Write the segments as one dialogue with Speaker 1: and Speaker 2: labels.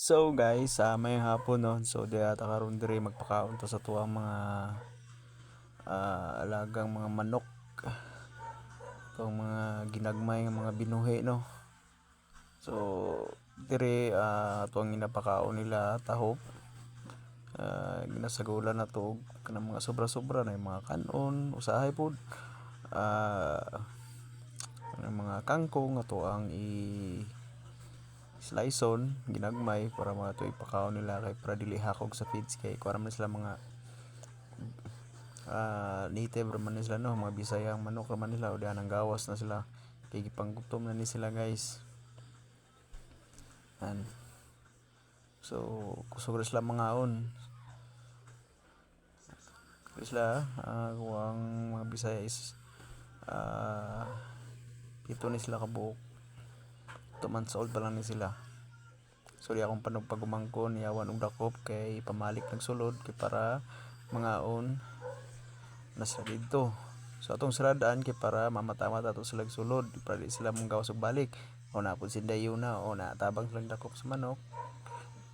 Speaker 1: So guys, sa may hapon no, so di ata karon diri magpakaon to sa tuwang mga ah, alagang mga manok. Itong mga ginagmay nga mga binuhi no. So diri uh, tuwang ginapakaon nila tahop. Uh, ginasagulan na to kanang mga sobra-sobra na yung mga kanon, usahay pod. Ang mga kangkong ato ang i sliceon ginagmay para mga to ipakaon nila kay para dili hakog sa feeds kay kuara man sila mga ah, native raman sila no? Mga bisayang manok raman nila o ang gawas na sila. Kay gipanggutom na ni sila guys. An so kusog sila mangaon Kusog sila ah, kuwang mga bisaya is ah, pito ni sila kabuok 2 months old pa lang ni sila. So di akong panog pagumangkon yawan og dakop kay pamalik nagsulod kay para mangaon na sila dito. So atong siradaan kay para mamatama ato sila sulod para di sila mong gawas og balik. O na pud sindayo na o na tabang silang dakop sa manok.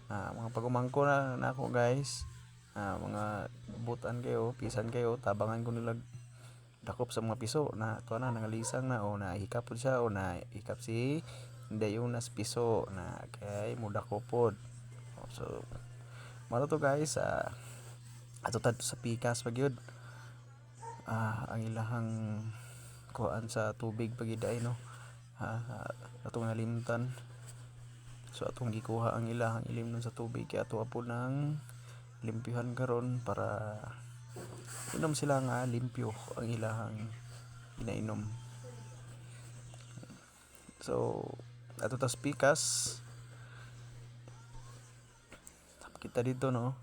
Speaker 1: Ah, mga pagumangko na nako guys. Ah, mga butan kayo pisan kayo tabangan ko nila dakop sa mga piso. Na to na nangalisang na o na hikap pud siya o na hikap si dayon nas piso na kay muda ko pod O, so maro to guys ah, ato tad sa pikas pagyud ah, ang ilahang kuan sa tubig pagiday no? Ah, atong nalimtan. So atong gikuha ang ilahang ilim nun sa tubig kay ato apo nang limpyuhan karon para inom sila nga limpyo ang ilahang ginainom so ato tas pikas kita dito no?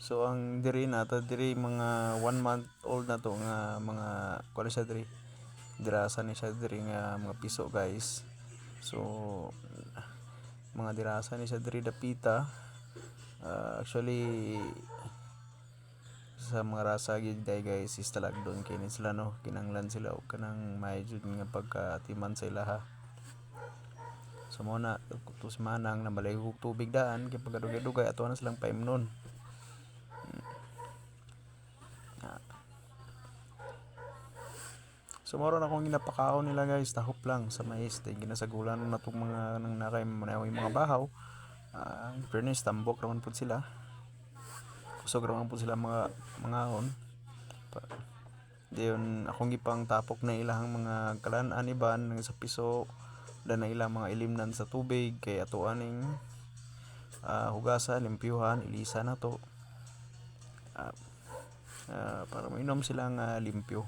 Speaker 1: So ang diri na ta diri mga one month old na to nga mga kuno siya diri? Dirasa ni siya diri nga mga piso guys. So mga dirasa ni siya diri dapita Ah, actually sa mga rasa gid guys is talagdon kini sila no? Kinanglan sila og kanang may jud nga pagkatiman sa ilaha so mo na tus manang na balay og tubig daan kay pagadugay-dugay ato na silang paimnon So moro na akong ginapakaon nila guys, tahop lang sa mais. Tay ginasagulan na tong mga nang nakay manay mga bahaw. Ah, ang fairness tambok raman pud sila. Kusog raman pud sila mga mga on. Diyon akong gipang tapok na ilahang mga kalan-an iban nga sa piso dan na ilang mga ilimnan sa tubig kay ato aning ah, hugasan, limpyuhan, ilisa na to. Ah, ah, para mainom sila nga limpyo.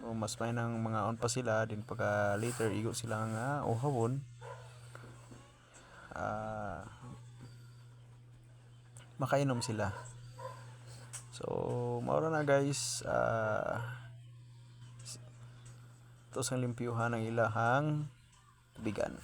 Speaker 1: O mas may nang mga on pa sila din pagka later igo sila nga uhawon ah makainom sila so maura na guys ah ito sang limpyuhan ng ilahang tubigan